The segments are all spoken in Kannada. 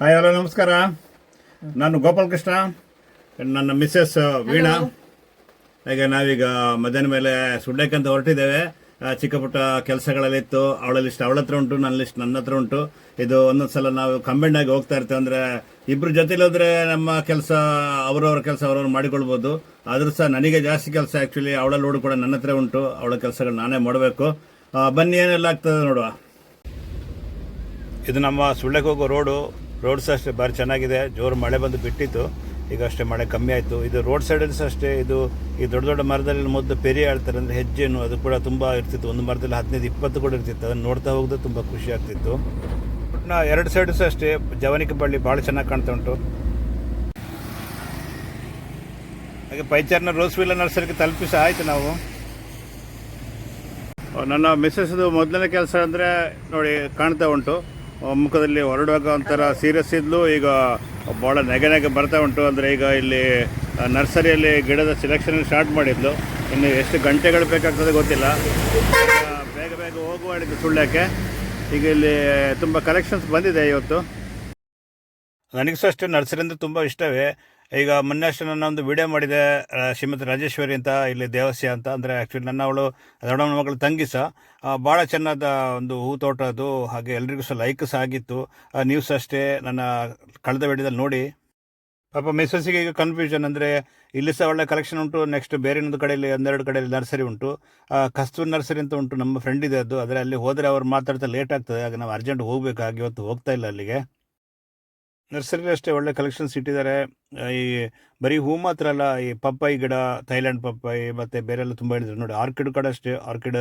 ಹಾಯ್ ಹಲೋ ನಮಸ್ಕಾರ. ನಾನು ಗೋಪಾಲ್ ಕೃಷ್ಣ ನನ್ನ ಮಿಸ್ಸಸ್ ವೀಣಾ. ಹಾಗೆ ನಾವೀಗ ಮಧ್ಯಾಹ್ನ ಮೇಲೆ ಸುಡ್ಡಕ್ಕಂತ ಹೊರಟಿದ್ದೇವೆ. ಚಿಕ್ಕ ಪುಟ್ಟ ಕೆಲಸಗಳಲ್ಲಿತ್ತು. ಅವಳ ಲಿಸ್ಟ್ ಅವಳ ಹತ್ರ ಉಂಟು ನನ್ನ ಲಿಸ್ಟ್ ನನ್ನ ಹತ್ರ ಉಂಟು. ಇದು ಒಂದೊಂದು ಸಲ ನಾವು ಕಂಬೈಂಡ್ ಆಗಿ ಹೋಗ್ತಾ ಇರ್ತೇವೆ ಅಂದರೆ ಇಬ್ಬರು ಜೊತೆಲಿ ಹೋದ್ರೆ ನಮ್ಮ ಕೆಲಸ ಅವರವ್ರ ಕೆಲಸ ಅವರವ್ರು ಮಾಡಿಕೊಳ್ಬೋದು. ಆದರೂ ಸಹ ನನಗೆ ಜಾಸ್ತಿ ಕೆಲಸ ಆ್ಯಕ್ಚುಲಿ ಅವಳ ಲೋಡು ಕೂಡ ನನ್ನ ಹತ್ರ ಉಂಟು. ಅವಳ ಕೆಲಸಗಳು ನಾನೇ ಮಾಡಬೇಕು. ಬನ್ನಿ ಏನೆಲ್ಲ ಆಗ್ತದೆ ನೋಡುವ. ಇದು ನಮ್ಮ ಸುಳ್ಳೆಗೆ ಹೋಗೋ ರೋಡು. ರೋಡ್ ಸಹ ಅಷ್ಟೇ, ಭಾರಿ ಚೆನ್ನಾಗಿದೆ. ಜೋರು ಮಳೆ ಬಂದು ಬಿಟ್ಟಿತ್ತು. ಈಗ ಅಷ್ಟೇ ಮಳೆ ಕಮ್ಮಿ ಆಯಿತು. ಇದು ರೋಡ್ ಸೈಡಲ್ಲಿ ಸಹ ಅಷ್ಟೇ, ಇದು ಈ ದೊಡ್ಡ ದೊಡ್ಡ ಮರದಲ್ಲಿ ಮೊದಲು ಪೆರಿ ಆಡ್ತಾರೆ ಅಂದರೆ ಹೆಜ್ಜೆನು ಅದು ಕೂಡ ತುಂಬ ಇರ್ತಿತ್ತು. ಒಂದು ಮರದಲ್ಲಿ ಹದಿನೈದು, ಇಪ್ಪತ್ತು ಕೂಡ ಇರ್ತಿತ್ತು. ಅದನ್ನು ನೋಡ್ತಾ ಹೋಗೋದು ತುಂಬ ಖುಷಿ ಆಗ್ತಿತ್ತು. ನಾ ಎರಡು ಸೈಡು ಸಹ ಅಷ್ಟೇ, ಜವನಿಕ ಬಳ್ಳಿ ಭಾಳ ಚೆನ್ನಾಗಿ ಕಾಣ್ತಾ ಉಂಟು. ಹಾಗೆ ಪೈಚಾರ್ನ ರೋಸ್ವಿಲ್ಲ ನರ್ಸರಿಗೆ ತಲುಪಿಸ ಆಯಿತು ನಾವು. ನನ್ನ ಮಿಸ್ಸಸ್ದು ಮೊದಲನೇ ಕೆಲಸ ಅಂದರೆ ನೋಡಿ, ಕಾಣ್ತಾ ಉಂಟು. ಮುಖದಲ್ಲಿ ಹೊರಡುವಾಗ ಒಂಥರ ಸೀರಿಯಸ್ ಇದ್ಲು. ಈಗ ಭಾಳ ನೆಗೆ ನೆಗೆ ಬರ್ತಾ ಉಂಟು. ಅಂದರೆ ಈಗ ಇಲ್ಲಿ ನರ್ಸರಿಯಲ್ಲಿ ಗಿಡದ ಸೆಲೆಕ್ಷನ್ ಸ್ಟಾರ್ಟ್ ಮಾಡಿದ್ಲು. ಇನ್ನು ಎಷ್ಟು ಗಂಟೆಗಳು ಬೇಕಾಗ್ತದೆ ಗೊತ್ತಿಲ್ಲ. ಬೇಗ ಬೇಗ ಹೋಗುವ ಸುಳ್ಳಕ್ಕೆ. ಈಗ ಇಲ್ಲಿ ತುಂಬ ಕಲೆಕ್ಷನ್ಸ್ ಬಂದಿದೆ ಇವತ್ತು. ನನಗೆ ಸಹ ಅಷ್ಟೇ ನರ್ಸರಿ ಅಂದರೆ ತುಂಬ ಇಷ್ಟವೇ. ಈಗ ಮೊನ್ನೆ ಅಷ್ಟೇ ನನ್ನ ಒಂದು ವಿಡಿಯೋ ಮಾಡಿದೆ ಶ್ರೀಮತಿ ರಾಜೇಶ್ವರಿ ಅಂತ, ಇಲ್ಲಿ ದೇವಸ್ಯ ಅಂತ. ಅಂದರೆ ಆ್ಯಕ್ಚುಲಿ ನನ್ನ ಅವಳು ದೊಡ್ಡಮ್ಮನ ಮಗಳು ತಂಗಿ ಸಹ. ಭಾಳ ಚೆನ್ನಾದ ಒಂದು ಹೂ ತೋಟ ಅದು. ಹಾಗೆ ಎಲ್ರಿಗೂ ಸಹ ಲೈಕ್ ಸಹ ಆಗಿತ್ತು. ನೀವು ಅಷ್ಟೇ ನನ್ನ ಕಳೆದ ವಿಡಿಯೋದಲ್ಲಿ ನೋಡಿ. ಪಾಪ ಮಿಸ್ಸಸ್ಸಿಗೆ ಈಗ ಕನ್ಫ್ಯೂಷನ್ ಅಂದರೆ, ಇಲ್ಲಿ ಸಹ ಒಳ್ಳೆ ಕಲೆಕ್ಷನ್ ಉಂಟು. ನೆಕ್ಸ್ಟ್ ಬೇರೆ ಇನ್ನೊಂದು ಕಡೆಯಲ್ಲಿ, ಒಂದೆರಡು ಕಡೆಯಲ್ಲಿ ನರ್ಸರಿ ಉಂಟು. ಕಸ್ತೂರ್ ನರ್ಸರಿ ಅಂತ ಉಂಟು. ನಮ್ಮ ಫ್ರೆಂಡ್ ಇದೆ ಅದು. ಆದರೆ ಅಲ್ಲಿ ಹೋದರೆ ಅವ್ರು ಮಾತಾಡ್ತಾ ಲೇಟ್ ಆಗ್ತದೆ. ಆಗ ನಾವು ಅರ್ಜೆಂಟ್ ಹೋಗಬೇಕಾಗಿ ಇವತ್ತು ಹೋಗ್ತಾ ಇಲ್ಲ ಅಲ್ಲಿಗೆ. ನರ್ಸರಿ ಅಷ್ಟೇ ಒಳ್ಳೆ ಕಲೆಕ್ಷನ್ಸ್ ಇಟ್ಟಿದ್ದಾರೆ. ಈ ಬರೀ ಹೂ ಮಾತ್ರ ಅಲ್ಲ, ಈ ಪಪ್ಪಾಯಿ ಗಿಡ, ಥೈಲ್ಯಾಂಡ್ ಪಪ್ಪಾಯಿ ಮತ್ತು ಬೇರೆಲ್ಲ ತುಂಬ ಹೇಳಿದ್ರು. ನೋಡಿ, ಆರ್ಕಿಡ್ ಕೂಡ ಅಷ್ಟೇ. ಆರ್ಕಿಡ್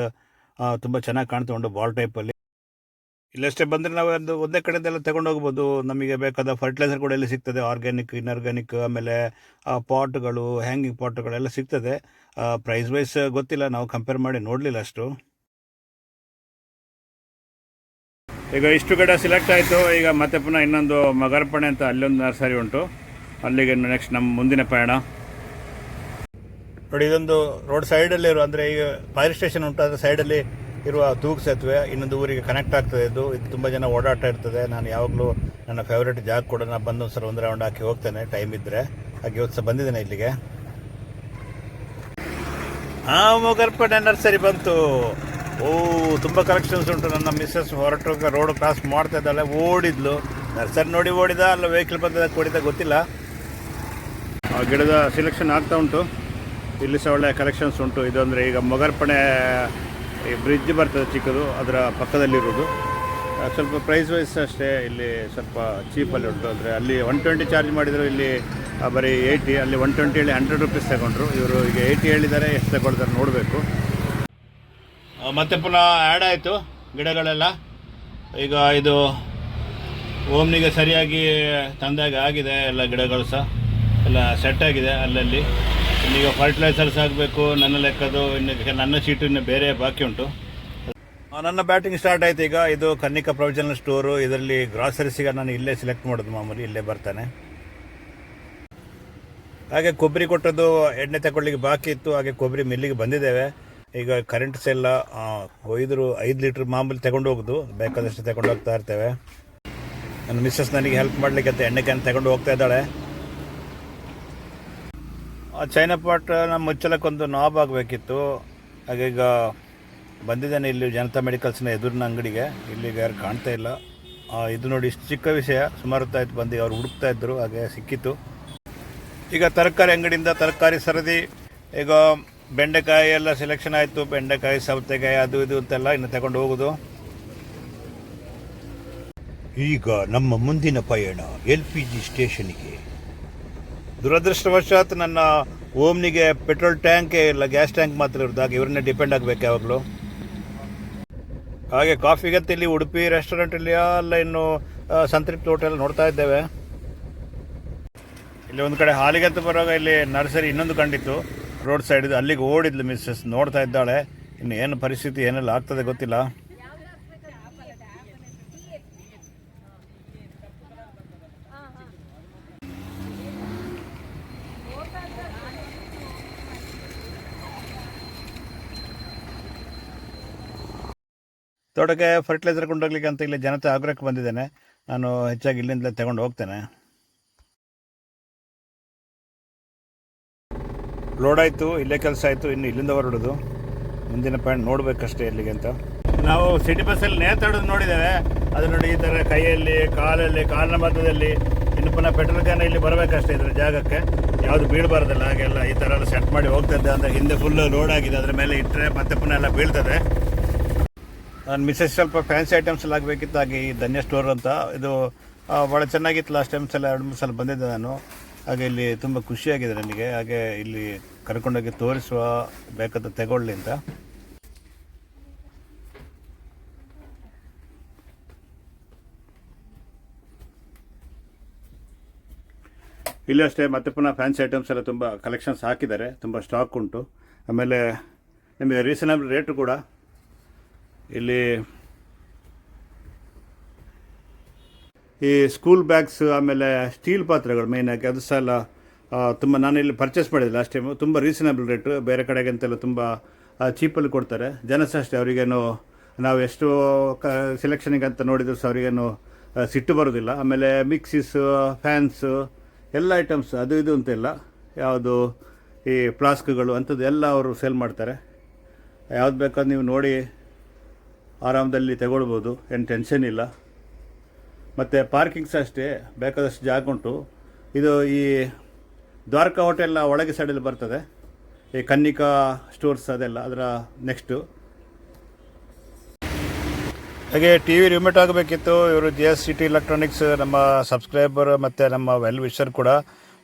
ತುಂಬ ಚೆನ್ನಾಗಿ ಕಾಣ್ತಾ ಉಂಟು ಬಾಲ್ ಟೈಪಲ್ಲಿ ಇಲ್ಲಷ್ಟೇ ಬಂದರೆ ನಾವು ಒಂದು ಒಂದೇ ಕಡೆಯಿಂದೆಲ್ಲ ತಗೊಂಡು ಹೋಗ್ಬೋದು ನಮಗೆ ಬೇಕಾದ ಫರ್ಟಿಲೈಸರ್ ಕೂಡ ಇಲ್ಲಿ ಸಿಗ್ತದೆ. ಆರ್ಗ್ಯಾನಿಕ್ ಇನ್ಆರ್ಗ್ಯಾನಿಕ್ ಆಮೇಲೆ ಪಾಟ್ಗಳು ಹ್ಯಾಂಗಿಂಗ್ ಪಾಟ್ಗಳೆಲ್ಲ ಸಿಗ್ತದೆ. ಪ್ರೈಸ್ ವೈಸ್ ಗೊತ್ತಿಲ್ಲ. ನಾವು ಕಂಪೇರ್ ಮಾಡಿ ನೋಡಲಿಲ್ಲ ಅಷ್ಟು. ಈಗ ಇಷ್ಟು ಗಿಡ ಸಿಲೆಕ್ಟ್ ಆಯಿತು, ಈಗ ಮತ್ತೆ ಪುನಃ ಇನ್ನೊಂದು ಮಗರ್ಪಣೆ ಅಂತ ಅಲ್ಲೊಂದು ನರ್ಸರಿ ಉಂಟು. ಅಲ್ಲಿಗೆ ನೆಕ್ಸ್ಟ್ ನಮ್ಮ ಮುಂದಿನ ಪಯಣ ನೋಡಿ, ಇದೊಂದು ರೋಡ್ ಸೈಡಲ್ಲಿ ಇರುವ, ಅಂದರೆ ಈಗ ಫೈರ್ ಸ್ಟೇಷನ್ ಉಂಟು ಅದರ ಸೈಡಲ್ಲಿ ಇರುವ ತೂಗು ಸೇತುವೆ, ಇನ್ನೊಂದು ಊರಿಗೆ ಕನೆಕ್ಟ್ ಆಗ್ತದೆ ಇದು. ಇದು ತುಂಬ ಜನ ಓಡಾಟ ಇರ್ತದೆ. ನಾನು ಯಾವಾಗಲೂ ನನ್ನ ಫೇವ್ರೇಟ್ ಜಾಗ ಕೂಡ ನಾನು ಬಂದು ಸಲ ಒಂದು ರೌಂಡ್ ಹಾಕಿ ಹೋಗ್ತೇನೆ ಟೈಮ್ ಇದ್ದರೆ ಹಾಗೆ ಇವತ್ತು ಸಹ ಬಂದಿದ್ದೇನೆ ಇಲ್ಲಿಗೆ. ಹಾಂ ಮೊಗರ್ಪಣೆ ನರ್ಸರಿ ಬಂತು. ಓ, ತುಂಬ ಕಲೆಕ್ಷನ್ಸ್ ಉಂಟು. ನನ್ನ ಮಿಸ್ಸಸ್ ಹೊರಟು ರೋಡ್ ಕ್ರಾಸ್ ಮಾಡ್ತಾ ಇದ್ದಾಳೆ. ಓಡಿದ್ಲು. ನರ್ಸರಿ ನೋಡಿ ಓಡಿದ, ಅಲ್ಲ ವೆಹಿಕಲ್ ಬಂದದ ಕೊಡಿದ ಗೊತ್ತಿಲ್ಲ. ಆ ಗಿಡದ ಸಿಲೆಕ್ಷನ್ ಆಗ್ತಾ ಉಂಟು. ಇಲ್ಲಿ ಸಹ ಒಳ್ಳೆ ಕಲೆಕ್ಷನ್ಸ್ ಉಂಟು. ಇದು ಅಂದರೆ ಈಗ ಮೊಗರ್ಪಣೆ, ಈ ಬ್ರಿಡ್ಜ್ ಬರ್ತದೆ ಚಿಕ್ಕದು, ಅದರ ಪಕ್ಕದಲ್ಲಿರೋದು ಸ್ವಲ್ಪ ಪ್ರೈಸ್ ವೈಸ್ ಅಷ್ಟೇ. ಇಲ್ಲಿ ಸ್ವಲ್ಪ ಚೀಪಲ್ಲಿ ಉಂಟು. ಅಂದರೆ ಅಲ್ಲಿ ಒನ್ ಟ್ವೆಂಟಿ ಚಾರ್ಜ್ ಮಾಡಿದರು, ಇಲ್ಲಿ ಬರೀ ಏಯ್ಟಿ ಅಲ್ಲಿ ಒನ್ ಟ್ವೆಂಟಿ ಹೇಳಿ ಹಂಡ್ರೆಡ್ ರುಪೀಸ್ ತಗೊಂಡ್ರು. ಇವರು ಈಗ ಏಯ್ಟಿ ಹೇಳಿದ್ದಾರೆ, ಎಷ್ಟು ತಗೊಳ್ತಾರೆ ನೋಡಬೇಕು. ಮತ್ತೆ ಪುನಃ ಆ್ಯಡ್ ಆಯಿತು ಗಿಡಗಳೆಲ್ಲ. ಈಗ ಇದು ಓಮ್ನಿಗೆ ಸರಿಯಾಗಿ ತಂದಾಗ ಆಗಿದೆ, ಎಲ್ಲ ಗಿಡಗಳು ಸಹ. ಎಲ್ಲ ಸೆಟ್ ಆಗಿದೆ ಅಲ್ಲಲ್ಲಿ. ಇನ್ನೀಗ ಫರ್ಟಿಲೈಸರ್ಸ್ ಆಗಬೇಕು, ನನ್ನ ಲೆಕ್ಕದು ಇನ್ನು ನನ್ನ ಸೀಟು ಇನ್ನು ಬೇರೆ ಬಾಕಿ ಉಂಟು. ನನ್ನ ಬ್ಯಾಟಿಂಗ್ ಸ್ಟಾರ್ಟ್ ಆಯ್ತು ಈಗ. ಇದು ಕನ್ನಿಕಾ ಪ್ರೊವಿಷನಲ್ ಸ್ಟೋರು ಇದರಲ್ಲಿ ಗ್ರಾಸರೀಸಿಗೆ ನಾನು ಇಲ್ಲೇ ಸೆಲೆಕ್ಟ್ ಮಾಡೋದು ಮಾಮೂಲಿ, ಇಲ್ಲೇ ಬರ್ತಾನೆ. ಹಾಗೆ ಕೊಬ್ಬರಿ ಕೊಟ್ಟದ್ದು ಎಣ್ಣೆ ತಗೊಳ್ಳಿಕ್ಕೆ ಬಾಕಿ ಇತ್ತು, ಹಾಗೆ ಕೊಬ್ಬರಿ ಮಿಲ್ಲಿಗೆ ಬಂದಿದ್ದೇವೆ. ಈಗ ಕರೆಂಟ್ಸ್ ಎಲ್ಲ ಒಯ್ದರು ಐದು ಲೀಟ್ರ್ ಮಾಮೂಲಿ ತಗೊಂಡು ಹೋಗೋದು. ಬೇಕಾದಷ್ಟು ತಗೊಂಡು ಹೋಗ್ತಾ ಇರ್ತೇವೆ. ನನ್ನ ಮಿಸ್ಸಸ್ ನನಗೆ ಹೆಲ್ಪ್ ಮಾಡಲಿಕ್ಕೆ ಅಂತ ಎಣ್ಣೆ ಕ್ಯಾನ್ ತಗೊಂಡು ಹೋಗ್ತಾ ಇದ್ದಾಳೆ. ಆ ಚೈನಾ ಪಾಟ್ ನಮ್ಮ ಮುಚ್ಚಲಕ್ಕೊಂದು ನಾಬ್ ಆಗಬೇಕಿತ್ತು. ಹಾಗೀಗ ಬಂದಿದ್ದಾನೆ ಇಲ್ಲಿ ಜನತಾ ಮೆಡಿಕಲ್ಸ್ನ ಎದುರಿನ ಅಂಗಡಿಗೆ. ಇಲ್ಲಿಗೆ ಯಾರು ಕಾಣ್ತಾ ಇಲ್ಲ. ಇದು ನೋಡಿ ಇಷ್ಟು ಚಿಕ್ಕ ವಿಷಯ. ಸುಮಾರು ಹೊತ್ತಾಯ್ತು ಬಂದು ಅವ್ರು ಹುಡುಕ್ತಾ ಇದ್ದರು ಹಾಗೆ ಸಿಕ್ಕಿತ್ತು. ಈಗ ತರಕಾರಿ ಅಂಗಡಿಯಿಂದ ತರಕಾರಿ ಸರದಿ, ಈಗ ಬೆಂಡೆಕಾಯಿ ಎಲ್ಲ ಸೆಲೆಕ್ಷನ್ ಆಯಿತು. ಬೆಂಡೆಕಾಯಿ ಸೌತೆಕಾಯಿ ಅದು ಇದು ಅಂತೆಲ್ಲ ಇನ್ನು ತಗೊಂಡು ಹೋಗೋದು. ಈಗ ನಮ್ಮ ಮುಂದಿನ ಪಯಣ ಎಲ್ ಪಿ ಜಿ ಸ್ಟೇಷನ್ಗೆ. ದುರದೃಷ್ಟವಶಾತ್ ನನ್ನ ಓಮ್ನಿಗೆ ಪೆಟ್ರೋಲ್ ಟ್ಯಾಂಕೇ ಇಲ್ಲ ಗ್ಯಾಸ್ ಟ್ಯಾಂಕ್ ಮಾತ್ರ ಇರ್ದಾಗ ಇವ್ರನ್ನೇ ಡಿಪೆಂಡ್ ಆಗಬೇಕು ಯಾವಾಗಲೂ. ಹಾಗೆ ಕಾಫಿಗಂತ ಇಲ್ಲಿ ಉಡುಪಿ ರೆಸ್ಟೋರೆಂಟಲ್ಲಿ ಎಲ್ಲ ಇನ್ನು ಸಂತೃಪ್ತಿ ಹೋಟೆಲ್ ನೋಡ್ತಾ ಇದ್ದೇವೆ. ಇಲ್ಲಿ ಒಂದು ಕಡೆ ಹಾಲಿಗಂತ ಬರುವಾಗ ಇಲ್ಲಿ ನರ್ಸರಿ ಇನ್ನೊಂದು ಕಂಡಿತ್ತು. ರೋಡ್ ಸೈಡ್ ಅಲ್ಲಿಗೆ ಓಡಿದ್ಲು ಮಿಸ್ಸಸ್ ನೋಡ್ತಾ ಇದ್ದಾಳೆ. ಇನ್ನು ಏನು ಪರಿಸ್ಥಿತಿ, ಏನೆಲ್ಲ ಆಗ್ತದೆ ಗೊತ್ತಿಲ್ಲ. ತೋಟಕ್ಕೆ ಫರ್ಟಿಲೈಸರ್ ಕೊಂಡೋಗ್ಲಿಕ್ಕೆ ಅಂತ ಇಲ್ಲಿ ಜನತೆ ಆಗ್ರಹಕ್ಕೆ ಬಂದಿದ್ದೇನೆ. ನಾನು ಹೆಚ್ಚಾಗಿ ಇಲ್ಲಿಂದಲೇ ತಗೊಂಡು ಹೋಗ್ತೇನೆ. ಲೋಡ್ ಆಯಿತು ಇಲ್ಲೇ ಕೆಲಸ ಆಯಿತು ಇನ್ನು ಇಲ್ಲಿಂದ ಹೊರಡೋದು. ಮುಂದಿನ ಪಾಯಿಂಟ್ ನೋಡಬೇಕಷ್ಟೇ ಇಲ್ಲಿಗೆ ಅಂತ. ನಾವು ಸಿಟಿ ಬಸ್ಸಲ್ಲಿ ನೇತಾಡೋದು ನೋಡಿದ್ದೇವೆ. ಅದು ನೋಡಿ ಈ ಥರ ಕೈಯಲ್ಲಿ ಕಾಲಲ್ಲಿ ಕಾಲಿನ ಮಧ್ಯದಲ್ಲಿ. ಇನ್ನು ಪುನಃ ಪೆಟ್ರೋಲ್ ಕ್ಯಾನ್ ಇಲ್ಲಿ ಬರಬೇಕಷ್ಟೇ ಇದರ ಜಾಗಕ್ಕೆ. ಯಾವುದು ಬೀಳಬಾರ್ದಲ್ಲ ಹಾಗೆಲ್ಲ ಈ ಥರ ಎಲ್ಲ ಸೆಟ್ ಮಾಡಿ ಹೋಗ್ತದೆ ಅಂದರೆ ಹಿಂದೆ ಫುಲ್ ಲೋಡ್ ಆಗಿದೆ. ಅದ್ರ ಮೇಲೆ ಇಟ್ಟರೆ ಮತ್ತೆ ಪುನಃ ಎಲ್ಲ ಬೀಳ್ತದೆ. ನಾನು ಮಿಸ್ಸಸ್ ಸ್ವಲ್ಪ ಫ್ಯಾನ್ಸಿ ಐಟಮ್ಸ್ ಎಲ್ಲ ಆಗಬೇಕಿತ್ತು ಹಾಗೆ ಈ ಧನ್ಯ ಸ್ಟೋರ್ ಅಂತ. ಇದು ಭಾಳ ಚೆನ್ನಾಗಿತ್ತು ಲಾಸ್ಟ್ ಟೈಮ್ಸ್ ಎಲ್ಲ ಎರಡು ಮೂರು ಸಲ ಬಂದಿದ್ದೆ ನಾನು. ಹಾಗೆ ಇಲ್ಲಿ ತುಂಬ ಖುಷಿಯಾಗಿದೆ ನನಗೆ. ಹಾಗೆ ಇಲ್ಲಿ ಕರ್ಕೊಂಡೋಗಿ ತೋರಿಸುವ ಬೇಕಾದ ತಗೊಳ್ಳಿ ಅಂತ. ಇಲ್ಲಿ ಅಷ್ಟೇ ಮತ್ತೆ ಪುನಃ ಫ್ಯಾನ್ಸಿ ಐಟಮ್ಸ್ ಎಲ್ಲ ತುಂಬ ಕಲೆಕ್ಷನ್ಸ್ ಹಾಕಿದ್ದಾರೆ. ತುಂಬ ಸ್ಟಾಕ್ ಉಂಟು. ಆಮೇಲೆ ನಿಮಗೆ ರೀಸನಬಲ್ ರೇಟು ಕೂಡ. ಇಲ್ಲಿ ಈ ಸ್ಕೂಲ್ ಬ್ಯಾಗ್ಸ್ ಆಮೇಲೆ ಸ್ಟೀಲ್ ಪಾತ್ರೆಗಳು ಮೇಯ್ನಾಗಿ ಅದು ಸಹ ಎಲ್ಲ ತುಂಬ ನಾನು ಇಲ್ಲಿ ಪರ್ಚೇಸ್ ಮಾಡಿದೆ ಲಾಸ್ಟ್ ಟೈಮು ತುಂಬ ರೀಸನಬಲ್ ರೇಟು ಬೇರೆ ಕಡೆಗೆ ಅಂತೆಲ್ಲ ತುಂಬ ಚೀಪಲ್ಲಿ ಕೊಡ್ತಾರೆ ಜನ ಸಹ ಅಷ್ಟೇ ಅವರಿಗೇನು, ನಾವು ಎಷ್ಟು, ಕ ಸೆಲೆಕ್ಷನಿಗೆ ಅಂತ ನೋಡಿದ್ರು ಸಹ ಅವರಿಗೇನು ಸಿಟ್ಟು ಬರೋದಿಲ್ಲ. ಆಮೇಲೆ ಮಿಕ್ಸಿಸು ಫ್ಯಾನ್ಸು ಎಲ್ಲ ಐಟಮ್ಸ್ ಅದು ಇದು ಅಂತಿಲ್ಲ ಯಾವುದು, ಈ ಫ್ಲಾಸ್ಕ್ಗಳು ಅಂಥದ್ದು ಎಲ್ಲ ಅವರು ಸೇಲ್ ಮಾಡ್ತಾರೆ. ಯಾವ್ದು ಬೇಕಾದ್ರೆ ನೀವು ನೋಡಿ, ಆರಾಮದಲ್ಲಿ ತಗೊಳ್ಬೋದು, ಏನು ಟೆನ್ಷನ್ ಇಲ್ಲ. ಮತ್ತು ಪಾರ್ಕಿಂಗ್ಸ್ ಅಷ್ಟೇ, ಬೇಕಾದಷ್ಟು ಜಾಗ ಉಂಟು. ಇದು ಈ ದ್ವಾರಕಾ ಹೋಟೆಲ್ನ ಒಳಗೆ ಸೈಡಲ್ಲಿ ಬರ್ತದೆ. ಈ ಕನ್ನಿಕಾ ಸ್ಟೋರ್ಸ್ ಅದೆಲ್ಲ, ಅದರ ನೆಕ್ಸ್ಟು ಹಾಗೆ ಟಿ ವಿ ರಿಮೋಟ್ ಆಗಬೇಕಿತ್ತು. ಇವರು G S C T electronics ನಮ್ಮ ಸಬ್ಸ್ಕ್ರೈಬರ್ ಮತ್ತು ನಮ್ಮ ವೆಲ್ ವಿಷರ್ ಕೂಡ.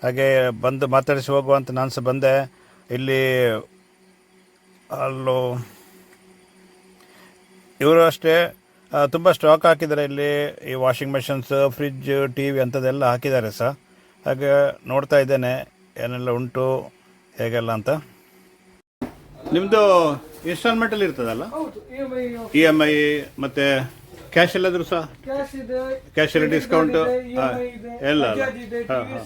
ಹಾಗೆ ಬಂದು ಮಾತಾಡಿಸಿ ಹೋಗುವಂತ ನಾನು ಸಹ ಬಂದೆ. ಇಲ್ಲಿ, ಅಲ್ಲೂ, ಇವರು ಅಷ್ಟೇ. ತುಂಬ ಸ್ಟಾಕ್ ಹಾಕಿದ್ದಾರೆ ಇಲ್ಲಿ. ಈ washing machines fridge T V ಅಂಥದ್ದೆಲ್ಲ ಹಾಕಿದ್ದಾರೆ ಸರ್. ಹಾಗೆ ನೋಡ್ತಾ ಇದ್ದೇನೆ. ಏನೆಲ್ಲ ಉಂಟು ಹೇಗೆಲ್ಲ ಅಂತ. ನಿಮ್ಮದು ಇನ್ಸ್ಟಾಲ್ಮೆಂಟಲ್ಲಿ ಇರ್ತದಲ್ಲ? ಇ ಎಂ ಐ ಮತ್ತೆ ಕ್ಯಾಶ್ ಎಲ್ಲಾದರೂ ಸಹ? ಕ್ಯಾಶ್ ಇದೆ ಕ್ಯಾಶ್ ಡಿಸ್ಕೌಂಟ್ ಇದೆ ಎಲ್ಲ ಹಾಂ ಹಾಂ.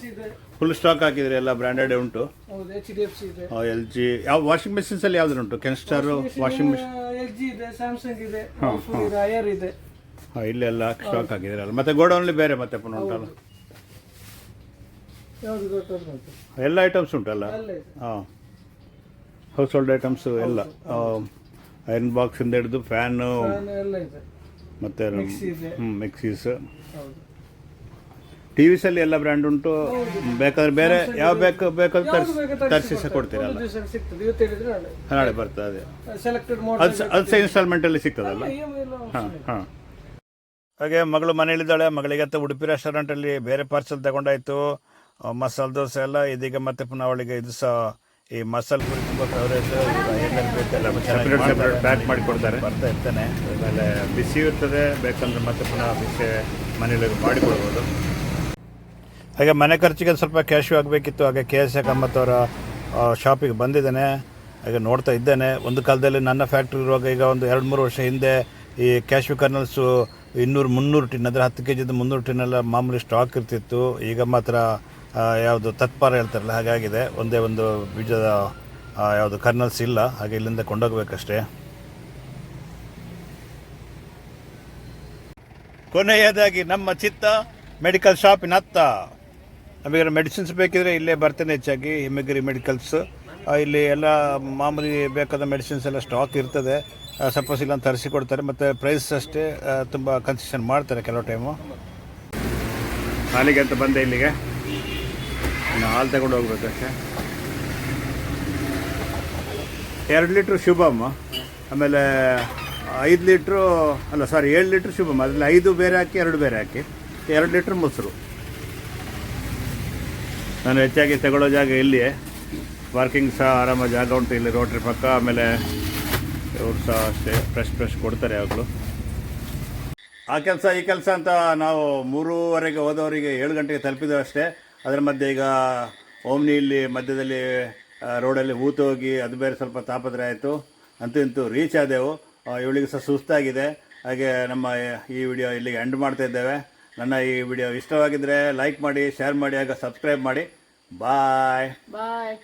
ಫುಲ್ ಸ್ಟಾಕ್ ಹಾಕಿದ್ರೆ ಎಲ್ಲ ಬ್ರ್ಯಾಂಡೆಡ್ ಉಂಟು. ಹೌದು ಎಚ್ ಡಿ ಎಫ್ ಸಿ ಇದೆ. ಎಲ್ ಜಿ ಯಾವ ವಾಷಿಂಗ್ ಮೆಷಿನ್ಸ್ ಅಲ್ಲಿ ಯಾವ್ದು ಉಂಟು? Kenstar washing machine L G ಇದೆ ಸ್ಯಾಮ್ಸಂಗ್ ಇದೆ Whirlpool ಇದೆ ಅಯರ್ ಇದೆ. ಹಾಂ ಇಲ್ಲೆಲ್ಲ ಸ್ಟಾಕ್ ಹಾಕಿದ್ರಲ್ಲ. ಮತ್ತೆ ಗೋಡೌನ್ಲಿ ಬೇರೆ ಮತ್ತೆ ಪುನಃ ಉಂಟಲ್ಲ? ಯಾವ್ದು ಎಲ್ಲ ಐಟಮ್ಸ್ ಉಂಟಲ್ಲ? ಇದೆ. ಹಾಂ. ಹೌಸ್ ಹೋಲ್ಡ್ ಐಟಮ್ಸು ಎಲ್ಲ. ಐರನ್ ಬಾಕ್ಸಿಂದ ಹಿಡಿದು ಫ್ಯಾನು ಎಲ್ಲ ಇದೆ. ಮತ್ತು ಮಿಕ್ಸಿ ಇದೆ. ಹ್ಞೂ ಮಿಕ್ಸೀಸ್ ಹೌದು. ಟಿ ವಿಸಲ್ಲಿ ಎಲ್ಲ ಬ್ರ್ಯಾಂಡ್ ಉಂಟು. ಬೇಕಾದ್ರೆ ಬೇರೆ ಯಾವ ಬೇಕು ಬೇಕಾದ್ರೂ ತರಿಸಿ ತರಿಸಿ ಸಹ ಕೊಡ್ತೀರಲ್ಲ. ದಿವಸ ಸಿಗ್ತದೆ. ಇವತ್ತು ಹೇಳಿದ್ರೆ ನಾಳೆ. ನಾಳೆ ಬರ್ತದೆ ಅದೇ. ಸೆಲೆಕ್ಟೆಡ್ ಅದು ಮಾಡಲ್ ಸಹ ಅದು ಸಹ ಇನ್ಸ್ಟಾಲ್ಮೆಂಟಲ್ಲಿ ಸಿಗ್ತದಲ್ಲ? ಎಲ್ಲ ಹಾಂ ಹಾಂ. ಹಾಗೆ ಮಗಳು ಮನೇಲಿದ್ದಾಳೆ ಮಗಳಿಗೆ ಅಂತ ಉಡುಪಿ ರೆಸ್ಟೋರೆಂಟಲ್ಲಿ ಬೇರೆ ಪಾರ್ಸಲ್ ತಗೊಂಡಾಯ್ತು. ಮಸಾಲೆ ದೋಸೆ ಎಲ್ಲ ಇದೀಗ ಮತ್ತೆ ಪುನಃ ಅವಳಿಗೆ ಇದು ಸಹ ಈ ಮಸಾಲೆ ಪುರಿ ತುಂಬ ಫೇವ್ರೇಟ್ ಪ್ಯಾಕ್ ಮಾಡಿ ಕೊಡ್ತಾರೆ ಬರ್ತಾ ಇರ್ತಾನೆ. ಆಮೇಲೆ ಬಿಸಿ ಇರ್ತದೆ. ಬೇಕಂದ್ರೆ ಮತ್ತೆ ಪುನಃ ಬಿಸಿ ಮನೇಲಿ ಮಾಡಿಕೊಡ್ಬೋದು. ಹಾಗೆ ಮನೆ ಖರ್ಚಿಗೆ ಸ್ವಲ್ಪ ಕ್ಯಾಶು ಆಗಬೇಕಿತ್ತು. ಹಾಗೆ ಕೆ ಎಸ್ ಎ ಅವರ ಶಾಪಿಗೆ ಬಂದಿದ್ದೇನೆ. ಹಾಗೆ ನೋಡ್ತಾ ಇದ್ದೇನೆ. ಒಂದು ಕಾಲದಲ್ಲಿ ನನ್ನ ಫ್ಯಾಕ್ಟ್ರಿ ಇರುವಾಗ ಈಗ ಒಂದು ಎರಡು ಮೂರು ವರ್ಷ ಹಿಂದೆ ಈ ಕ್ಯಾಶ್ಯೂ ಕರ್ನಲ್ಸು ಇನ್ನೂರು ಮುನ್ನೂರು ಟಿನ್, ಅಂದರೆ ಹತ್ತು ಕೆ ಜಿದು ಮುನ್ನೂರು ಟಿನ್ ಎಲ್ಲ ಮಾಮೂಲಿ ಸ್ಟಾಕ್ ಇರ್ತಿತ್ತು. ಈಗ ಮಾತ್ರ ಯಾವುದು ತತ್ಪಾರ ಹೇಳ್ತಾರಲ್ಲ, ಹಾಗಾಗಿದೆ. ಒಂದೇ ಒಂದು ಬೀಜದ ಯಾವುದು ಕರ್ನಲ್ಸ್ ಇಲ್ಲ. ಹಾಗೆ ಇಲ್ಲಿಂದ ಕೊಂಡೋಗ್ಬೇಕಷ್ಟೇ. ಕೊನೆಯದಾಗಿ ನಮ್ಮ ಚಿತ್ತ ಮೆಡಿಕಲ್ ಶಾಪಿನ ಹತ್ತ ನಮಗೆ ಮೆಡಿಸಿನ್ಸ್ ಬೇಕಿದ್ರೆ ಇಲ್ಲೇ ಬರ್ತೇನೆ ಹೆಚ್ಚಾಗಿ ಹಿಮಗಿರಿ ಮೆಡಿಕಲ್ಸ್ ಇಲ್ಲಿ ಎಲ್ಲ ಮಾಮೂಲಿ ಬೇಕಾದ ಮೆಡಿಸಿನ್ಸ್ ಎಲ್ಲ ಸ್ಟಾಕ್ ಇರ್ತದೆ. ಸಪೋಸ್ ಇಲ್ಲ ತರಿಸಿ ಕೊಡ್ತಾರೆ ಮತ್ತು ಪ್ರೈಸ್ ಅಷ್ಟೇ ತುಂಬ ಕನ್ಸೆಷನ್ ಮಾಡ್ತಾರೆ ಕೆಲವು ಟೈಮು ಹಾಲಿಗೆ ಅಂತ ಬಂದೆ ಇಲ್ಲಿಗೆ. ಹಾಲು ತಗೊಂಡು ಹೋಗ್ಬೇಕಷ್ಟೇ ಎರಡು ಲೀಟ್ರ್ ಶುಭಮ್ ಆಮೇಲೆ ಐದು ಲೀಟ್ರು, ಅಲ್ಲ ಸಾರಿ ಏಳು ಲೀಟ್ರ್ ಶುಭಮ್ ಅದರಲ್ಲಿ ಐದು ಬೇರೆ ಹಾಕಿ, ಎರಡು ಬೇರೆ ಹಾಕಿ. ಎರಡು ಲೀಟ್ರ್ ಮೊಸರು. ನಾನು ಹೆಚ್ಚಾಗಿ ತಗೊಳ್ಳೋ ಜಾಗ ಇಲ್ಲಿಯೇ. ಪಾರ್ಕಿಂಗ್ ಸಹ ಆರಾಮ ಜಾಗ ಉಂಟು ಇಲ್ಲಿ ರೋಟ್ರಿ ಪಕ್ಕ, ಆಮೇಲೆ ಇವ್ರು ಸಹ ಅಷ್ಟೇ ಫ್ರೆಶ್ ಫ್ರೆಶ್ ಕೊಡ್ತಾರೆ ಯಾವಾಗಲೂ. ಆ ಕೆಲಸ, ಈ ಕೆಲಸ ಅಂತ ನಾವು ಮೂರುವರೆಗೆ ಹೋದವರಿಗೆ ಏಳು ಗಂಟೆಗೆ ತಲುಪಿದ್ದೇವೆ ಅಷ್ಟೇ. ಅದರ ಮಧ್ಯೆ ಈಗ ಓಮ್ನಿ ಇಲ್ಲಿ ಮಧ್ಯದಲ್ಲಿ ರೋಡಲ್ಲಿ ಹೂತು ಹೋಗಿ ಅದು ಬೇರೆ ಸ್ವಲ್ಪ ತಾಪತ್ರೆ ಆಯಿತು. ಅಂತೂ ಇಂತೂ ರೀಚ್ ಆದೆವು. ಇವಳಿಗೆ ಸಹ ಸುಸ್ತಾಗಿದೆ. ಹಾಗೆ ನಮ್ಮ ಈ ವಿಡಿಯೋ ಇಲ್ಲಿಗೆ ಎಂಡ್ ಮಾಡ್ತಾ ಇದ್ದೇವೆ. ನನ್ನ ಈ ವಿಡಿಯೋ ಇಷ್ಟವಾಗಿದ್ದರೆ ಲೈಕ್ ಮಾಡಿ ಶೇರ್ ಮಾಡಿ ಹಾಗೆ ಸಬ್ಸ್ಕ್ರೈಬ್ ಮಾಡಿ. ಬಾಯ್ ಬಾಯ್